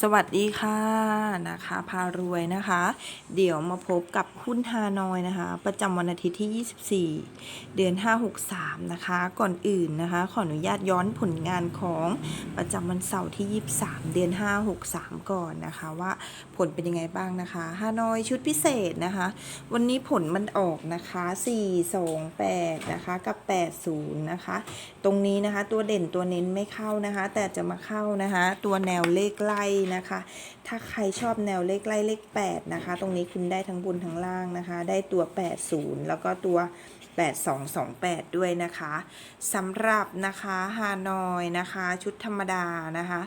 สวัสดีค่ะนะคะ พารวยนะคะ เดี๋ยวมาพบกับหุ้นฮานอยนะคะ ประจำวันอาทิตย์ที่ 24 เดือน 563 นะคะ ก่อนอื่นนะคะ ขออนุญาตย้อนผลงานของประจำวันเสาร์ที่ 23 เดือน 563 ก่อนนะคะ ว่าผลเป็นยังไงบ้างนะคะฮานอยชุดพิเศษนะคะ วันนี้ผลมันออกนะคะ 4 2 8 นะคะ กับ 80 นะคะ ตรงนี้นะคะตัวเด่นตัวเน้นไม่เข้านะคะ แต่จะมาเข้านะคะ ตัวแนวเลขไล่นะคะ ถ้าใครชอบแนวเลขไล่เลข8นะคะ ตรงนี้คุณได้ทั้งบนทั้งล่างนะคะ ได้ตัว 80 แล้วก็ตัว 8228 ด้วยนะคะสำหรับนะคะฮานอยนะคะ ชุดธรรมดานะคะ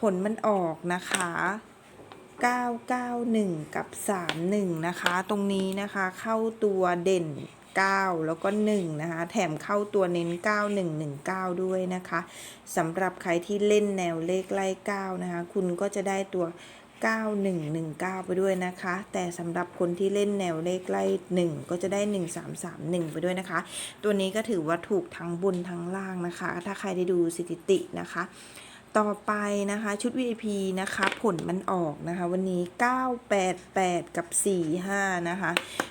ผลมันออกนะคะ991 กับ 31 นะคะ ตรงนี้นะคะเข้าตัวเด่น 9 แล้วก็ 1 นะคะ แถมเข้าตัวเน้น 9119 ด้วยนะคะสำหรับใครที่เล่นแนวเลขไล่9นะคะ คุณก็จะได้ตัว 9119 ไปด้วยนะคะ แต่สำหรับคนที่เล่นแนวเลขไล่1ก็จะได้ 1331 ไปด้วยนะคะ ตัวนี้ก็ถือว่าถูกทั้งบนทั้งล่างนะคะ ถ้าใครได้ดูสถิตินะคะ ต่อไปนะคะชุด VIP นะคะผลมันออกนะคะ วันนี้ 988 กับ 45 นะคะ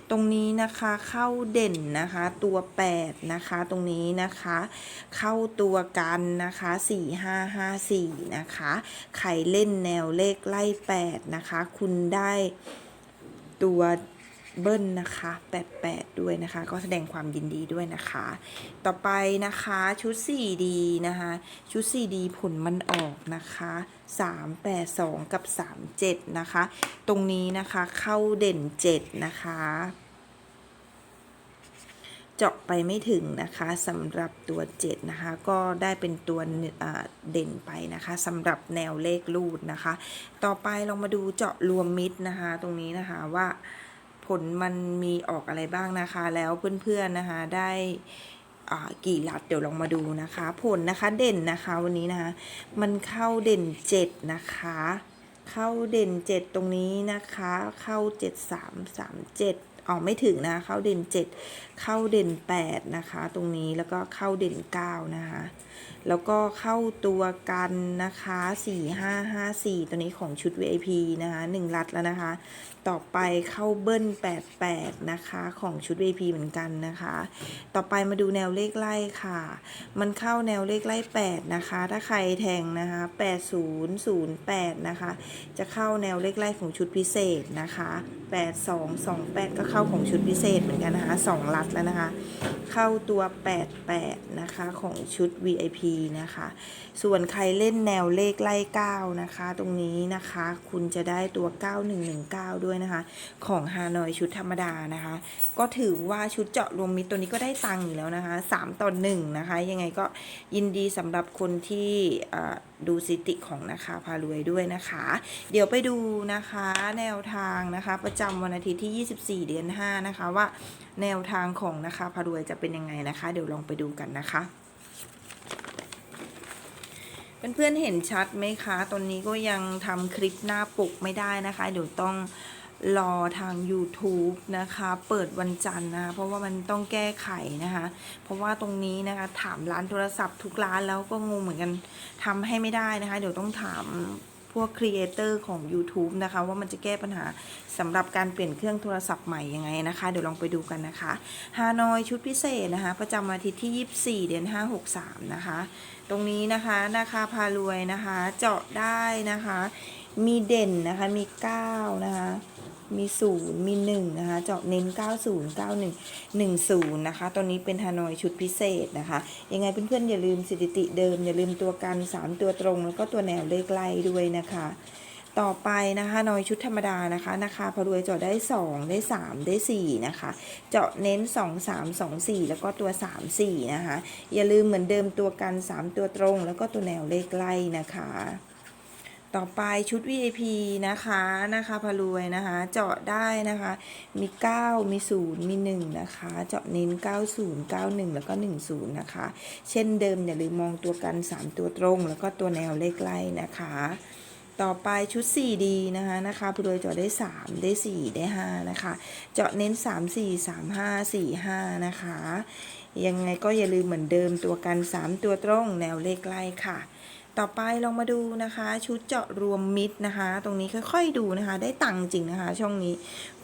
ตรงนี้นะคะเข้าเด่นนะคะตัว 8 นะคะตรงนี้นะคะเข้าตัวกันนะคะ 4554 นะคะใครเล่นแนวเลขไล่ 8 นะคะ คุณได้ตัว เบิ้ลนะคะ88 ด้วยนะคะ ก็แสดงความยินดีด้วยนะคะ ต่อไปนะคะชุด 4D นะคะ ชุด 4D ผลมันออกนะคะ 382 กับ 37 นะคะ ตรงนี้นะคะเข้าเด่น 7 นะคะ เจาะไปไม่ถึงนะคะสำหรับตัว 7 นะคะ ก็ได้เป็นตัวเด่นไปนะคะสำหรับแนวเลขรูดนะคะ ต่อไปเรามาดูเจาะรวมมิดนะคะ ตรงนี้นะคะว่า ผลมันมีออกอะไรบ้างนะคะ แล้วเพื่อนๆนะคะได้กี่ลัดเดี๋ยวลองมาดูนะคะ ผลนะคะเด่นนะคะวันนี้นะคะ มันเข้าเด่น7นะคะ เข้าเด่น7ตรงนี้นะคะ เข้า7 3 3 7ออกไม่ถึงนะเข้าเด่น 7 เข้าเด่น 8 นะคะ ตรงนี้แล้วก็เข้าเด่น 9 นะคะ แล้วก็เข้าตัวกันนะคะ 4554 ตัวนี้ของชุด VIP นะคะ 1 ลัดแล้วนะคะ ต่อไปเข้าเบิ้ล 88 นะคะของชุด VIP เหมือนกันนะคะ ต่อไปมาดูแนวเลขไล่ค่ะ มันเข้าแนวเลขไล่ 8 นะคะ ถ้าใครแทงนะคะ 8008 นะคะ จะเข้าแนวเลขไล่ของชุดพิเศษนะคะ 8228 ก็เข้าของชุดพิเศษเหมือนกันนะคะ 2 ลัดแล้วนะคะ เข้าตัว 88 นะคะของชุด VIP นะคะ ส่วนใครเล่นแนวเลขไล่9นะคะ ตรงนี้นะคะ คุณจะได้ตัว 9119 ด้วยนะคะ ของฮานอยชุดธรรมดานะคะ ก็ถือว่าชุดเจาะรวมมิตรตัวนี้ก็ได้ตังค์อยู่แล้วนะคะ 3 ต่อ 1 นะคะ ยังไงก็ยินดีสำหรับคนที่ดูสถิติของนะคะพารวยด้วยนะคะ เดี๋ยวไปดูนะคะแนวทางนะคะ ประจำวันอาทิตย์ที่ 24 เดือน 5 นะคะว่าแนวทางของนะคะพารวยจะเป็นยังไงนะคะ เดี๋ยวลองไปดูกันนะคะ เพื่อนๆเห็นชัดไหมคะ ตอนนี้ก็ยังทำคลิปหน้าปกไม่ได้นะคะ เดี๋ยวต้องรอทาง YouTube นะคะ เปิดวันจันทร์นะคะเพราะว่ามันต้องแก้ไขนะคะ เพราะว่าตรงนี้นะคะถามร้านโทรศัพท์ทุกร้านแล้วก็งงเหมือนกันทำให้ไม่ได้นะคะ เดี๋ยวต้องถาม วกครีเอเตอร์ของ YouTube นะคะ ว่ามันจะแก้ปัญหาสำหรับการเปลี่ยนเครื่องโทรศัพท์ใหม่ยังไงนะคะ เดี๋ยวลองไปดูกันนะคะฮานอยชุดพิเศษนะคะ ประจำอาทิตย์ที่ 24 เดือน 563 นะคะ ตรงนี้นะคะนาคาพารวยนะคะ เจาะได้นะคะ มีเด่นนะคะมี 9 นะคะ มี 0 มี 1 นะคะ เจาะเน้น 90 91 10 นะคะ ตอนนี้เป็นฮานอยชุดพิเศษนะคะ ยังไงเพื่อนๆอย่าลืมสถิติเดิม อย่าลืมตัวกัน 3 ตัวตรง แล้วก็ตัวแนวเลขไล่ด้วยนะคะต่อไปนะคะนอยชุดธรรมดานะคะนะคะพารวยเจาะได้ 2 ได้ 3 ได้ 4 นะคะ เจาะเน้น 2 3 2 4 แล้วก็ตัว 3 4 นะคะ อย่าลืมเหมือนเดิมตัวกัน 3 ตัวตรง แล้วก็ตัวแนวเลขไล่นะคะ ต่อไปชุด VIP นะคะนะคะพารวยนะคะ เจาะได้นะคะ มี 9 มี 0 มี 1 นะคะ เจาะเน้น 90 91 แล้วก็ 10 นะคะ เช่นเดิมอย่าลืมมองตัวกัน 3 ตัวตรง แล้วก็ตัวแนวเลขไล่นะคะ ต่อไปชุด 4D นะคะนะคะพารวยเจาะได้ 3 ได้ 4 ได้ 5 นะคะ เจาะเน้น 3 4 3 5 4 5 นะคะ ยังไงก็อย่าลืมเหมือนเดิมตัวกัน 3 ตัวตรง แนวเลขไล่ค่ะ ต่อไปลองมาดูนะคะ ชุดเจาะรวมมิดนะคะ ตรงนี้ค่อย ๆ ดูนะคะ ได้ตังจริงนะคะ ช่องนี้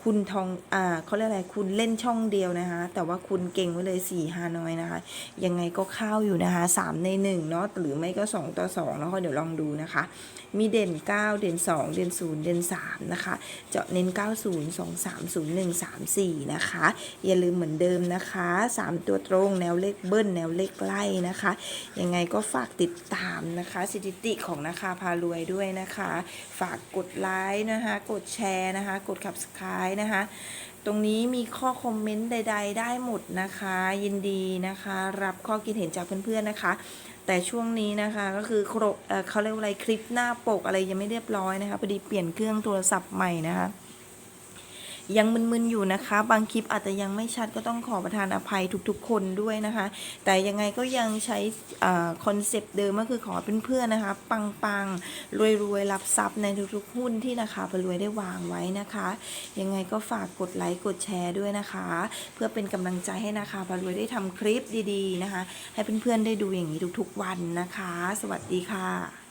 คุณทองอ่าเขาเรียกอะไรคุณเล่นช่องเดียวนะคะ แต่ว่าคุณเก่งไว้เลย4ฮานอยนะคะ ยังไงก็เข้าอยู่นะคะ 3 ใน1เนาะหรือไม่ก็ 2 ต่อ2แล้วก็เดี๋ยวลองดูนะคะ มีเด่น 9 เด่น 2 เด่น 0 เด่น 3 นะคะ เจาะเน้น 90 2 3 0 1 3 4 นะคะ อย่าลืมเหมือนเดิมนะคะ 3 ตัวตรงแนวเลขเบิ้ลแนวเลขไล่นะคะ ยังไงก็ฝากติดตามนะคะสถิติของนาคาพารวยด้วยนะคะ ฝากกดไลค์นะคะ กดแชร์นะคะ กด subscribe นะคะ ตรงนี้มีข้อคอมเมนต์ใด ๆ ได้หมดนะคะ ยินดีนะคะ รับข้อคิดเห็นจากเพื่อนๆนะคะ แต่ช่วงนี้นะคะก็คือโครเอ่อเขาเรียกว่าอะไรคลิปหน้าปกอะไรยังไม่เรียบร้อยนะคะพอดีเปลี่ยนเครื่องโทรศัพท์ใหม่นะคะ ยังมึนๆอยู่นะคะ บางคลิปอาจจะยังไม่ชัดก็ต้องขอประทานอภัยทุกๆ คนด้วยนะคะ แต่ยังไงก็ยังใช้คอนเซปต์เดิมก็คือขอเพื่อนๆนะคะ ปังๆ รวยๆ รับทรัพย์ในทุกๆ หุ้นที่นะคะพรวยได้วางไว้นะคะ ยังไงก็ฝากกดไลค์กดแชร์ด้วยนะคะ เพื่อเป็นกำลังใจให้นะคะพรวยได้ทำคลิปดีๆนะคะ ให้เพื่อนๆได้ดูอย่างนี้ทุกๆวันนะคะ สวัสดีค่ะ